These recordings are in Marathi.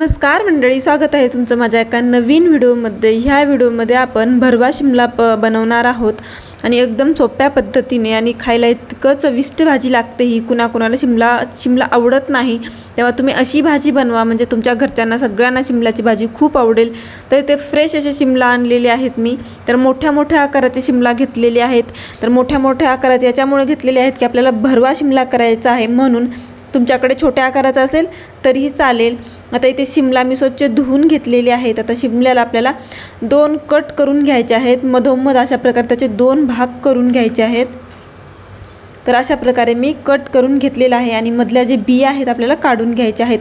नमस्कार मंडळी स्वागत आहे तुमचं माझ्या एका नवीन व्हिडिओमध्ये. ह्या व्हिडिओमध्ये आपण भरवा शिमला प बनवणार आहोत आणि एकदम सोप्या पद्धतीने आणि खायला इतकं चविष्ट भाजी लागते ही कुणाकुणाला शिमला शिमला आवडत नाही तेव्हा तुम्ही अशी भाजी बनवा. म्हणजे तुमच्या घरच्यांना सगळ्यांना शिमलाची भाजी खूप आवडेल. तर ते फ्रेश असे शिमला आणलेले आहेत मी. तर मोठ्या मोठ्या आकाराचे शिमला घेतलेले आहेत. तर मोठ्या मोठ्या आकाराचे याच्यामुळे घेतलेले आहेत की आपल्याला भरवा शिमला करायचा आहे म्हणून. तुमच्याकडे छोट्या आकाराचा असेल तरीही चालेल. आता इथे शिमला मी स्वच्छ धुवून घेतलेली आहेत. आता शिमल्याला आपल्याला दोन कट करून घ्यायचे आहेत. मधोमध अशा प्रकारे त्याचे दोन भाग करून घ्यायचे आहेत. तर अशा प्रकारे मी कट करून घेतलेला आहे आणि मधल्या जे बिया आहेत आपल्याला काढून घ्यायच्या आहेत.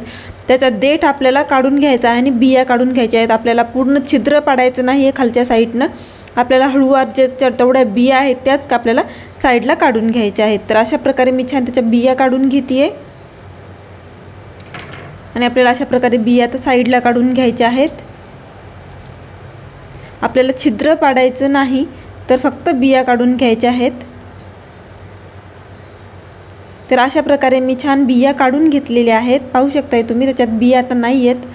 त्याचा देठ आपल्याला काढून घ्यायचा आहे आणि बिया काढून घ्यायच्या आहेत. आपल्याला पूर्ण छिद्र पाडायचं नाही आहे खालच्या साईडनं. आपल्याला हळूवार जे तेवढ्या बिया आहेत त्याच आपल्याला साईडला काढून घ्यायच्या आहेत. तर अशा प्रकारे मी छान त्याच्या बिया काढून घेते आहे आणि आपल्याला अशा प्रकारे बिया तर साईडला काढून घ्यायच्या आहेत. आपल्याला छिद्र पाडायचं नाही तर फक्त बिया काढून घ्यायच्या आहेत. तर अशा प्रकारे मी छान बिया काढून घेतलेल्या आहेत. पाहू शकताय तुम्ही त्याच्यात बिया आता नाही आहेत.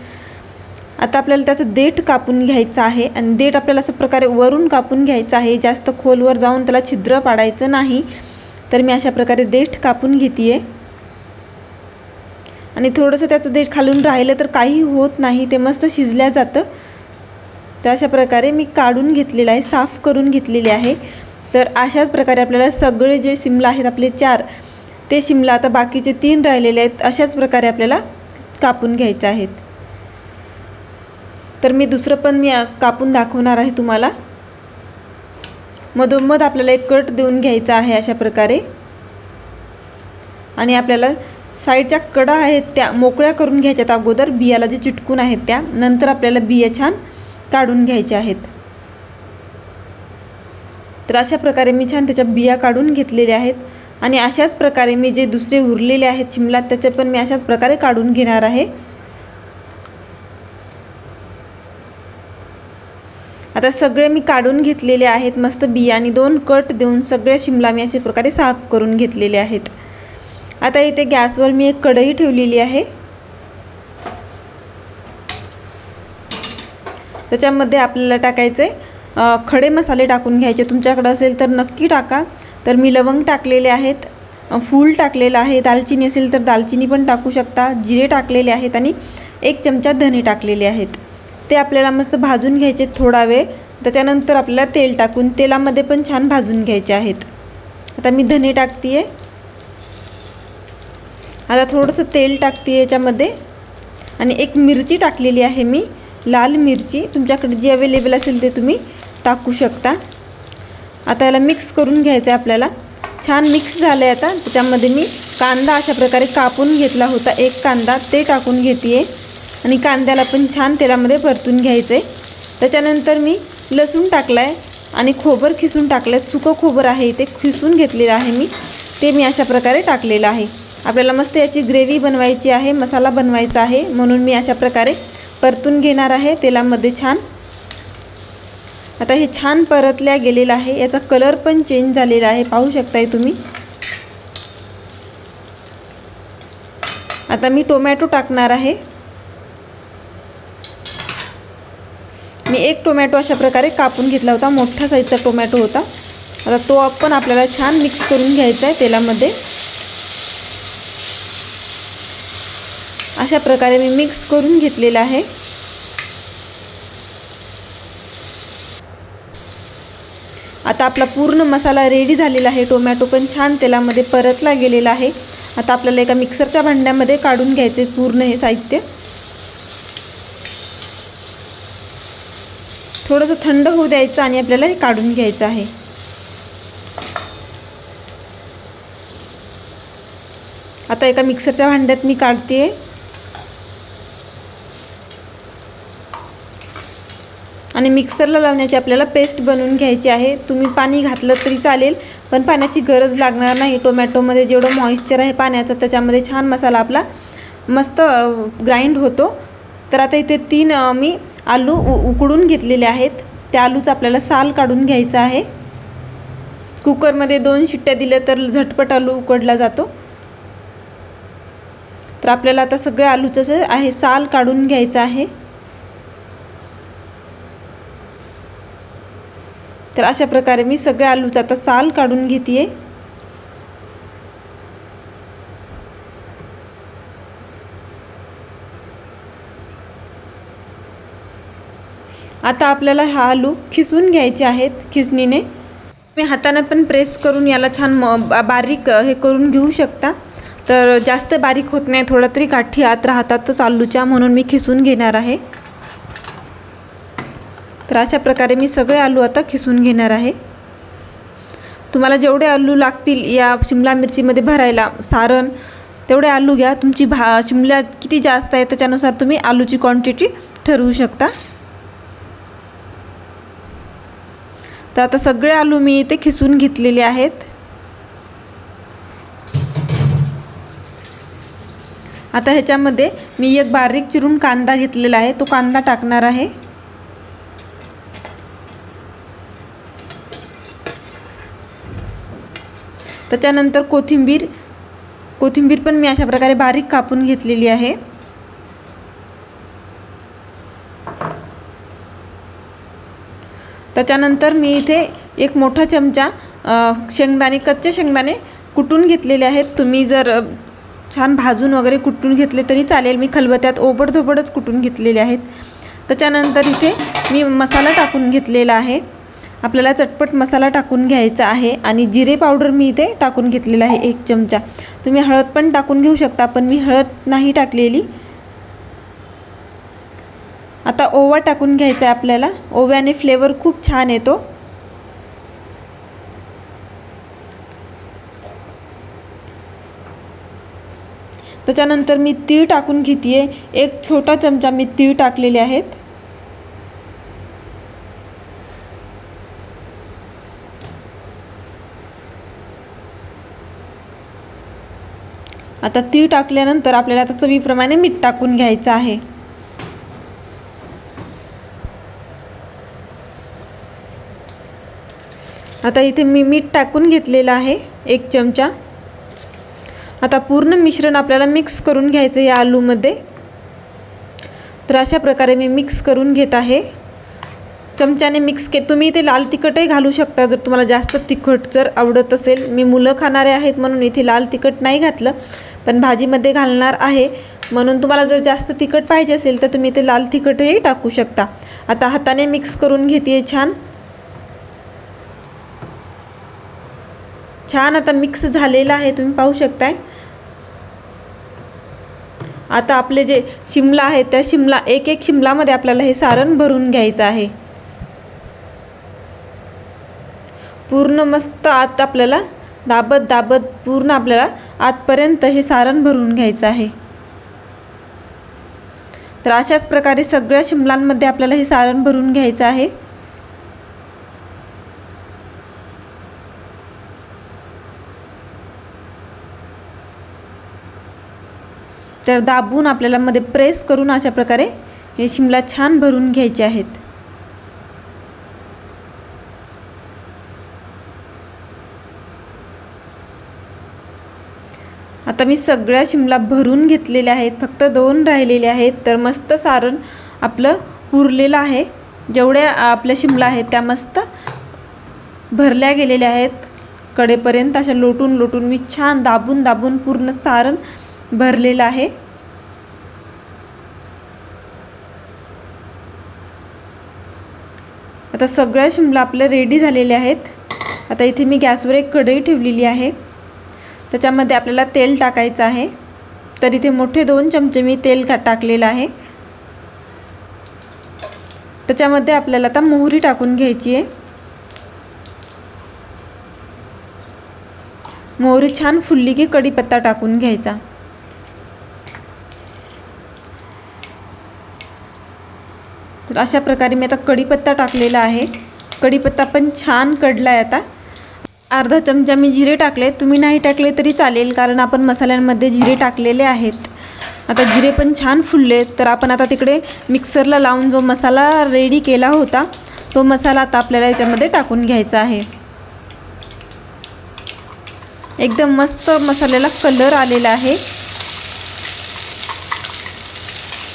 आता आपल्याला त्याचं देठ कापून घ्यायचं आहे आणि देठ आपल्याला अशा प्रकारे वरून कापून घ्यायचं आहे. जास्त खोलवर जाऊन त्याला छिद्र पाडायचं नाही. तर मी अशा प्रकारे देठ कापून घेते आहे आणि थोडंसं त्याचं देश खालून राहिलं तर काही होत नाही ते मस्त शिजल्या जातं. तर अशा प्रकारे मी काढून घेतलेलं आहे साफ करून घेतलेले आहे. तर अशाच प्रकारे आपल्याला सगळे जे शिमला आहेत आपले चार ते शिमला आता बाकीचे तीन राहिलेले आहेत अशाच प्रकारे आपल्याला कापून घ्यायचे आहेत. तर मी दुसरं पण मी कापून दाखवणार आहे तुम्हाला. मधोमध आपल्याला एक कट देऊन घ्यायचा आहे अशा प्रकारे. आणि आपल्याला साईडच्या कडा आहेत त्या मोकळ्या करून घ्यायच्यात अगोदर. बियाला जे चिटकून आहेत त्या नंतर आपल्याला बिया छान काढून घ्यायच्या आहेत. तर अशा प्रकारे मी छान त्याच्या बिया काढून घेतलेल्या आहेत. आणि अशाच प्रकारे मी जे दुसरे उरलेले आहेत शिमला त्याचे पण मी अशाच प्रकारे काढून घेणार आहे. आता सगळे मी काढून घेतलेले आहेत. मस्त बिया आणि दोन कट देऊन सगळ्या शिमला मी अशा प्रकारे साफ करून घेतलेले आहेत. आता इथे गॅसवर मी एक कढई ठेवलेली आहे. त्याच्यामध्ये आपल्याला टाकायचे खडे मसाले टाकून घ्यायचे. तुमच्याकडं असेल तर नक्की टाका. तर मी लवंग टाकलेले आहेत फूल टाकलेलं आहे. दालचिनी असेल तर दालचिनी पण टाकू शकता. जिरे टाकलेले आहेत आणि एक चमचा धने टाकलेले आहेत. ते आपल्याला मस्त भाजून घ्यायचे थोडा वेळ. त्याच्यानंतर आपल्याला तेल टाकून तेलामध्ये पण छान भाजून घ्यायचे आहेत. आता मी धने टाकते आहे आता थोडंसं तेल टाकते याच्यामध्ये. आणि एक मिरची टाकलेली आहे मी. लाल मिरची. तुमच्याकडे जी अवेलेबल असेल ते तुम्ही टाकू शकता. आता याला मिक्स करून घ्यायचं आहे आपल्याला. छान मिक्स झालं आहे आता. त्याच्यामध्ये मी कांदा अशा प्रकारे कापून घेतला होता. एक कांदा ते टाकून घेते आहे आणि कांद्याला पण छान तेलामध्ये परतून घ्यायचं आहे त्याच्यानंतर मी लसूण टाकला आहे आणि खोबर खिसून टाकलं आहे सुकं खोबर आहे ते खिसून घेतलेलं आहे मी. ते मी अशा प्रकारे टाकलेलं आहे. आपल्याला मस्त याची ग्रेव्ही बनवायची आहे मसाला बनवायचा आहे. म्हणून मी अशा प्रकारे परतून घेणार आहे तेलामध्ये छान. आता हे छान परतल्या गेलेलं आहे. याचा कलर पण चेंज झालेला आहे. पाहू शकताय तुम्ही. आता मी टोमॅटो टाकणार आहे. मी एक टोमॅटो अशा प्रकारे कापून घेतला होता. मोठ्या साईजचा टोमॅटो होता. आता तो पण आपल्याला छान मिक्स करून घ्यायचा आहे तेलामध्ये. अशा प्रकारे मी मिक्स करून घेतलेलं आहे. आता आपला पूर्ण मसाला रेडी झालेला आहे. टोमॅटो पण छान तेलामध्ये परतला गेलेला आहे. आता आपल्याला एका मिक्सरच्या भांड्यामध्ये काढून घ्यायचे पूर्ण हे साहित्य. थोडंसं थंड होऊ द्यायचं आणि आपल्याला हे काढून घ्यायचं आहे. आता एका मिक्सरच्या भांड्यात मी काढते आणि मिक्सरला लावण्याची आपल्याला पेस्ट बनवून घ्यायची आहे. तुम्ही पाणी घातलं तरी चालेल पण पाण्याची गरज लागणार नाही. टोमॅटोमध्ये जेवढं मॉइश्चर आहे पाण्याचं त्याच्यामध्ये छान मसाला आपला मस्त ग्राइंड होतो. तर आता इथे तीन मी आलू उ उकडून घेतलेले आहेत. त्या आलूचं आपल्याला साल काढून घ्यायचा आहे. कुकरमध्ये दोन शिट्ट्या दिल्या तर झटपट आलू उकडला जातो. तर आपल्याला आता सगळ्या आलूचं जे आहे साल काढून घ्यायचं आहे. तर अशा प्रकारे मी सगळ्या आलूचा आता साल काढून घेते आता आपल्याला हा आलू खिसून घ्यायचे आहेत खिसणीने. तुम्ही हाताने पण प्रेस करून याला छान म बारीक हे करून घेऊ शकता. तर जास्त बारीक होत नाही थोडा तरी गाठी आत राहतातच आलूच्या म्हणून मी खिसून घेणार आहे. तर अशा प्रकारे मी सगळे आलू आता खिसून घेणार आहे. तुम्हाला जेवढे आलू लागतील या शिमला मिरचीमध्ये भरायला सारण तेवढे आलू घ्या. तुमची भा शिमला किती जास्त आहे त्याच्यानुसार तुम्ही आलूची क्वांटिटी ठरवू शकता. तर आता सगळे आलू मी इथे खिसून घेतलेले आहेत. आता ह्याच्यामध्ये मी एक बारीक चिरून कांदा घेतलेला आहे. तो कांदा टाकणार आहे. त्याच्यानंतर कोथिंबीर कोथिंबीर पण मी अशा प्रकारे बारीक कापून घेतलेली आहे. त्याच्यानंतर मी इथे एक मोठा चमचा शेंगदाणे कच्चे शेंगदाणे कुटून घेतलेले आहेत. तुम्ही जर छान भाजून वगैरे कुटून घेतले तरी चालेल. मी खलबत्यात ओबडधोबडच कुटून घेतलेले आहेत. त्याच्यानंतर इथे मी मसाला टाकून घेतलेला आहे. आपल्याला चटपट मसाला टाकून घ्यायचा आहे आणि जिरे पावडर मी इथे टाकून घेतलेला आहे एक चमचा. तुम्ही हळद पण टाकून घेऊ शकता पण मी हळद नाही टाकलेली. आता ओवा टाकून घ्यायचा आहे आपल्याला. ओव्याने फ्लेवर खूप छान येतो. त्याच्यानंतर मी तीळ टाकून घेते एक छोटा चमचा मी तीळ टाकलेले आहेत. आता तीळ टाकल्यानंतर आपल्याला आता चवीप्रमाणे मीठ टाकून घ्यायचं आहे. आता इथे मी मीठ टाकून घेतलेलं आहे एक चमचा. आता पूर्ण मिश्रण आपल्याला मिक्स करून घ्यायचं या आलूमध्ये. तर अशा प्रकारे मी मिक्स करून घेत आहे. चमच्याने मिक्स के तुम्ही इथे लाल तिखटही घालू शकता जर तुम्हाला जास्त तिखट जर आवडत असेल. मी मुलं खाणारे आहेत म्हणून इथे लाल तिखट नाही घातलं. पण भाजीमध्ये घालणार आहे. म्हणून तुम्हाला जर जास्त तिखट पाहिजे असेल तर तुम्ही ते लाल तिखटही टाकू शकता. आता हाताने मिक्स करून घेते छान. छान आता मिक्स झालेलं आहे तुम्ही पाहू शकताय. आता आपले जे शिमला आहे त्या शिमला एक एक शिमलामध्ये आपल्याला हे सारण भरून घ्यायचं आहे. पूर्ण मस्त आत आपल्याला दाबत दाबत पूर्ण आपल्याला आतपर्यंत हे सारण भरून घ्यायचं आहे. तर अशाच प्रकारे सगळ्या शिमलांमध्ये आपल्याला हे सारण भरून घ्यायचं आहे. तर दाबून आपल्याला मध्ये प्रेस करून अशा प्रकारे हे शिमला छान भरून घ्यायचे आहेत. आता मी सगळ्या शिमला भरून घेतलेल्या आहेत फक्त दोन राहिलेले आहेत तर मस्त सारण आपलं उरलेलं आहे. जेवढ्या आपल्या शिमला आहेत त्या मस्त भरल्या गेलेल्या आहेत. कडेपर्यंत अशा लोटून लोटून मी छान दाबून दाबून पूर्ण सारण भरलेलं आहे. आता सगळ्या शिमला आपल्या रेडी झालेल्या आहेत. आता इथे मी गॅसवर एक कढई ठेवलेली आहे. त्याच्यामध्ये आपल्याला तेल टाकायचं आहे. तर इथे मोठे दोन चमचे मी तेल का टाकलेलं आहे. त्याच्यामध्ये आपल्याला आता मोहरी टाकून घ्यायची आहे. मोहरी छान फुलली की कढीपत्ता टाकून घ्यायचा. तर अशा प्रकारे मी आता कढीपत्ता टाकलेला आहे. कढीपत्ता पण छान कडला आहे आता. अर्धा चमचा मी जिरे टाकले. तुम्ही नाही टाकले तरी चालेल कारण आपण मसाल्यांमध्ये जिरे टाकलेले आहेत. आता जिरे पण छान फुलले तर आपण आता तिकडे मिक्सरला लावून जो मसाला रेडी केला होता तो मसाला आता आपल्याला याच्यामध्ये टाकून घ्यायचा आहे. एकदम मस्त मसाल्याला कलर आलेला आहे.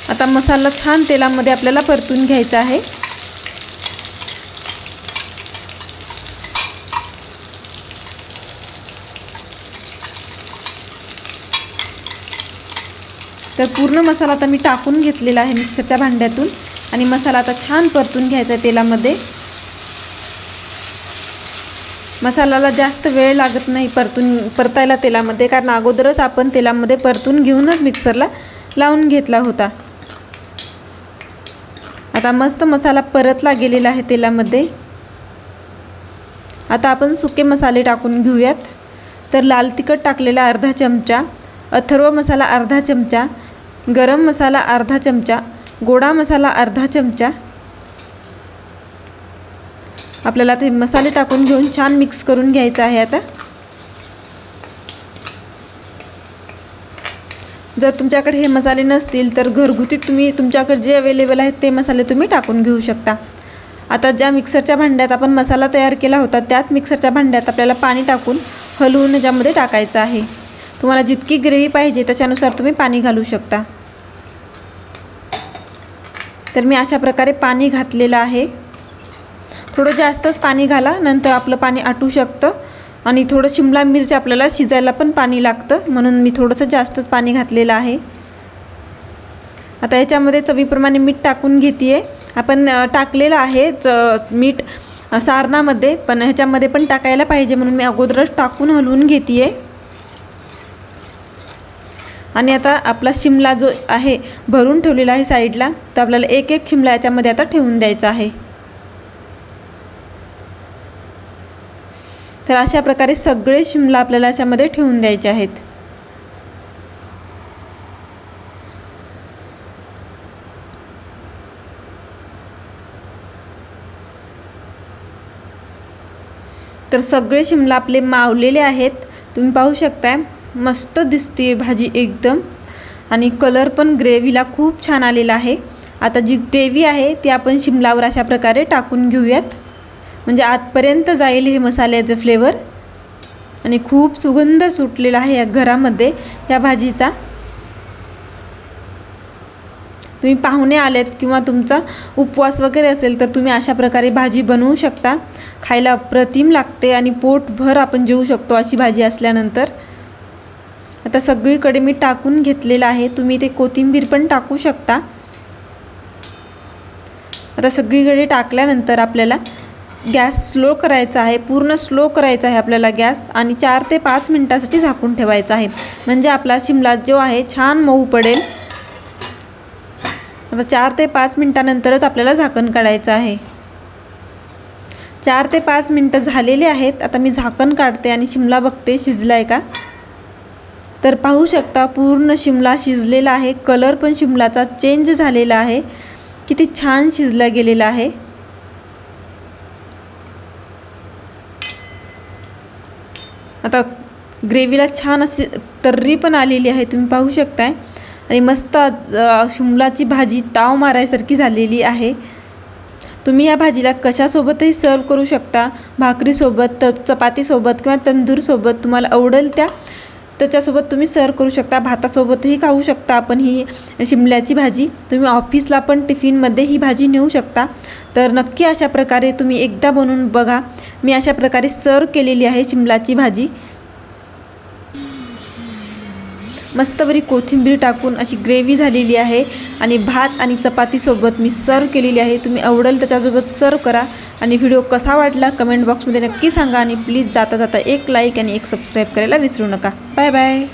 आता मसाला छान तेलामध्ये आपल्याला परतून घ्यायचा आहे. तर पूर्ण मसाला आता मी टाकून घेतलेला आहे मिक्सरच्या भांड्यातून. आणि मसाला आता छान परतून घ्यायचा आहे तेलामध्ये. मसाल्याला जास्त वेळ लागत नाही परतून परतायला तेलामध्ये कारण अगोदरच आपण तेलामध्ये परतून घेऊनच मिक्सरला लावून घेतला होता. आता मस्त मसाला परतला गेलेला आहे तेलामध्ये. आता आपण सुके मसाले टाकून घेऊयात. तर लाल तिखट टाकलेला अर्धा चमचा अथर्व मसाला अर्धा चमचा गरम मसाला अर्धा चमचा गोडा मसाला अर्धा चमचा. आपल्याला ते मसाले टाकून घेऊन छान मिक्स करून घ्यायचं आहे आता. जर तुमच्याकडे हे मसाले नसतील तर घरगुती तुम्ही तुमच्याकडे जे अवेलेबल आहेत ते मसाले तुम्ही टाकून घेऊ शकता. आता ज्या मिक्सरच्या भांड्यात आपण मसाला तयार केला होता त्याच मिक्सरच्या भांड्यात आपल्याला पाणी टाकून हलवून ज्यामध्ये टाकायचं आहे. तुम्हाला जितकी ग्रेव्ही पाहिजे त्याच्यानुसार तुम्ही पाणी घालू शकता. तर मी अशा प्रकारे पाणी घातलेलं आहे. थोडं जास्तच पाणी घाला नंतर आपलं पाणी आटू शकतं. आणि थोडं शिमला मिरची आपल्याला शिजायला पण पाणी लागतं म्हणून मी थोडंसं जास्तच पाणी घातलेलं आहे. आता याच्यामध्ये चवीप्रमाणे मीठ टाकून घेते आहे आपण टाकलेलं आहे च मीठ सारणामध्ये पण ह्याच्यामध्ये पण टाकायला पाहिजे म्हणून मी अगोदरच टाकून हलवून घेते आहे आणि आता आपला शिमला जो आहे भरून ठेवलेला आहे साईडला तर आपल्याला एक एक शिमला याच्यामध्ये आता ठेवून द्यायचा आहे. तर अशा प्रकारे सगळे शिमला आपल्याला याच्यामध्ये ठेवून द्यायचे आहेत. तर सगळे शिमला आपले मावलेले आहेत. तुम्ही पाहू शकताय. मस्त दिसते भाजी एकदम. आणि कलर पण ग्रेव्हीला खूप छान आलेला आहे. आता जी ग्रेव्ही आहे ती आपण शिमलावर अशा प्रकारे टाकून घेऊयात. म्हणजे आतपर्यंत जाईल हे मसाल्याचं फ्लेवर आणि खूप सुगंध सुटलेला आहे या घरामध्ये या भाजीचा. तुम्ही पाहुणे आलेत किंवा तुमचा उपवास वगैरे असेल तर तुम्ही अशा प्रकारे भाजी बनवू शकता. खायला अप्रतिम लागते आणि पोटभर आपण जेवू शकतो अशी भाजी असल्यानंतर. आता सगळीकडे मी टाकून घेतलेलं आहे. तुम्ही ते कोथिंबीर पण टाकू शकता. आता सगळीकडे टाकल्यानंतर आपल्याला गॅस स्लो करायचा आहे. पूर्ण स्लो करायचा आहे आपल्याला गॅस आणि चार ते पाच मिनटासाठी झाकून ठेवायचा आहे. म्हणजे आपला शिमला जो आहे छान मऊ पडेल. आता चार ते पाच मिनटानंतरच आपल्याला झाकण काढायचं आहे. चार ते पाच मिनटं झालेले आहेत. आता मी झाकण काढते आणि शिमला बघते शिजला आहे का? तर पाहू शकता पूर्ण शिमला शिजलेला आहे. कलर पण शिमलाचा चेंज झालेला आहे. किती छान शिजला गेलेला आहे. आता ग्रेव्हीला छान अशी तर्री पण आलेली आहे तुम्ही पाहू शकताय. आणि मस्त शिमलाची भाजी ताव मारायसारखी झालेली आहे. तुम्ही या भाजीला कशासोबतही सर्व करू शकता. भाकरीसोबत त चपातीसोबत किंवा तंदूरसोबत तुम्हाला आवडेल त्या. त्याच्यासोबत तुम्ही सर्व करू शकता. भातासोबतही खाऊ शकता आपण ही शिमल्याची भाजी. तुम्ही ऑफिसला पण टिफिनमध्ये ही भाजी नेऊ शकता. तर नक्की अशा प्रकारे तुम्ही एकदा बनवून बघा. मी अशा प्रकारे सर्व केलेली आहे शिमलाची भाजी. मस्तवरी कोथिंबीर टाकून अशी ग्रेव्ही झालेली आहे आणि भात आणि चपातीसोबत मी सर्व केलेली आहे. तुम्ही आवडेल त्याच्यासोबत सर्व करा आणि व्हिडिओ कसा वाटला कमेंट बॉक्समध्ये नक्की सांगा आणि प्लीज जाता जाता एक लाईक आणि एक सबस्क्राईब करायला विसरू नका. Bye bye.